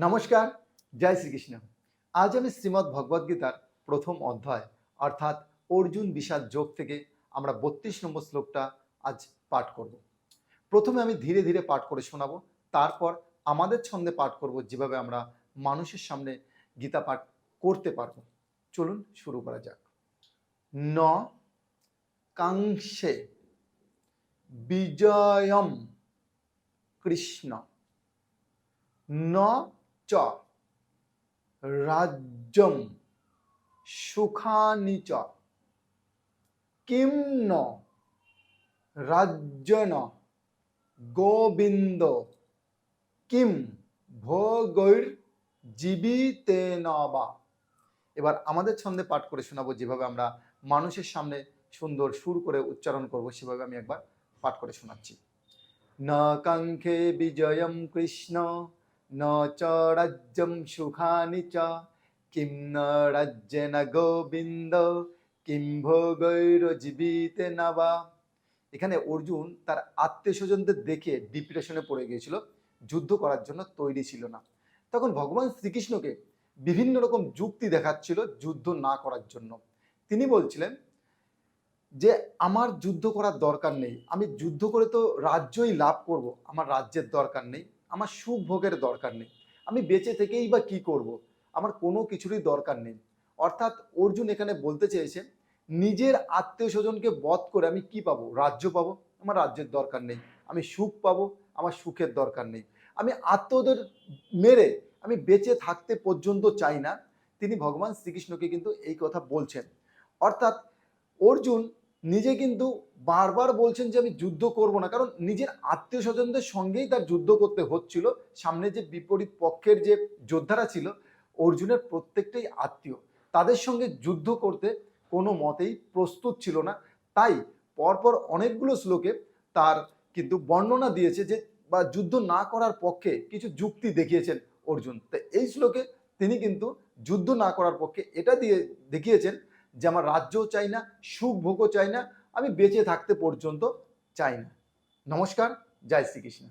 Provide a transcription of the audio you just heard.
নমস্কার, জয় শ্রীকৃষ্ণ। আজ আমি শ্রীমদ্ ভগবদ গীতার প্রথম অধ্যায়, অর্থাৎ অর্জুন বিষাদ যোগ থেকে আমরা বত্রিশ নম্বর শ্লোকটা আজ পাঠ করব। প্রথমে আমি ধীরে ধীরে পাঠ করে শোনাবো, তারপর আমাদের ছন্দে পাঠ করব যেভাবে আমরা মানুষের সামনে গীতা পাঠ করতে পারব। চলুন শুরু করা যাক। ন কাংশে বিজয়ম কৃষ্ণ। ন চ রাজ্যম সুখানি চ কিম ন রাজ্যন গোবিন্দ কিম ভোগৈর জীবিতেন বা এবার আমাদের ছন্দে পাঠ করে শোনাবো যেভাবে আমরা মানুষের সামনে সুন্দর সুর করে উচ্চারণ করব, সেভাবে আমি একবার পাঠ করে শোনাচ্ছি। ন কাঙ্ক্ষে বিজয়ম কৃষ্ণ। ন চ রাজ্যম সুখানি চ কিম ন রাজ্যেন গোবিন্দ কিম ভোগৈর জীবিতে নাবা এখানে অর্জুন তার আত্মীয় স্বজনদের দেখে ডিপ্রেশনে পড়ে গিয়েছিল, যুদ্ধ করার জন্য তৈরি ছিল না। তখন ভগবান শ্রীকৃষ্ণকে বিভিন্ন রকম যুক্তি দেখাচ্ছিল যুদ্ধ না করার জন্য। তিনি বলছিলেন যে, আমার যুদ্ধ করার দরকার নেই। আমি যুদ্ধ করে তো রাজ্যই লাভ করব। আমার রাজ্যের দরকার নেই। আমার সুখ ভোগের দরকার নেই। আমি বেঁচে থেকেই বা কি করব? আমার কোনো কিছুরই দরকার নেই। অর্থাৎ অর্জুন এখানে বলতে চেয়েছে, নিজের আত্মীয় স্বজনকে বধ করে আমি কি পাবো? রাজ্য পাবো? আমার রাজ্যের দরকার নেই। আমি সুখ পাবো? আমার সুখের দরকার নেই। আমি আত্মদের মেরে আমি বেঁচে থাকতে পর্যন্ত চাই না। তিনি ভগবান শ্রীকৃষ্ণকে কিন্তু এই কথা বলছেন। অর্থাৎ অর্জুন নিজে কিন্তু বারবার বলছেন যে আমি যুদ্ধ করব না। কারণ নিজের আত্মীয় স্বজনদের সঙ্গেই তার যুদ্ধ করতে হচ্ছিল। সামনে যে বিপরীত পক্ষের যে যোদ্ধারা ছিল, অর্জুনের প্রত্যেকটাই আত্মীয়। তাদের সঙ্গে যুদ্ধ করতে কোনো মতেই প্রস্তুত ছিল না। তাই পরপর অনেকগুলো শ্লোকে তার কিন্তু বর্ণনা দিয়েছে যে, বা যুদ্ধ না করার পক্ষে কিছু যুক্তি দেখিয়েছেন অর্জুন। তো এই শ্লোকে তিনি কিন্তু যুদ্ধ না করার পক্ষে এটা দিয়ে দেখিয়েছেন যে আমার রাজ্যও চাই না সুখ ভোগও চাই না, আমি বেঁচে থাকতে পর্যন্ত চাই না। নমস্কার, জয় শ্রীকৃষ্ণ।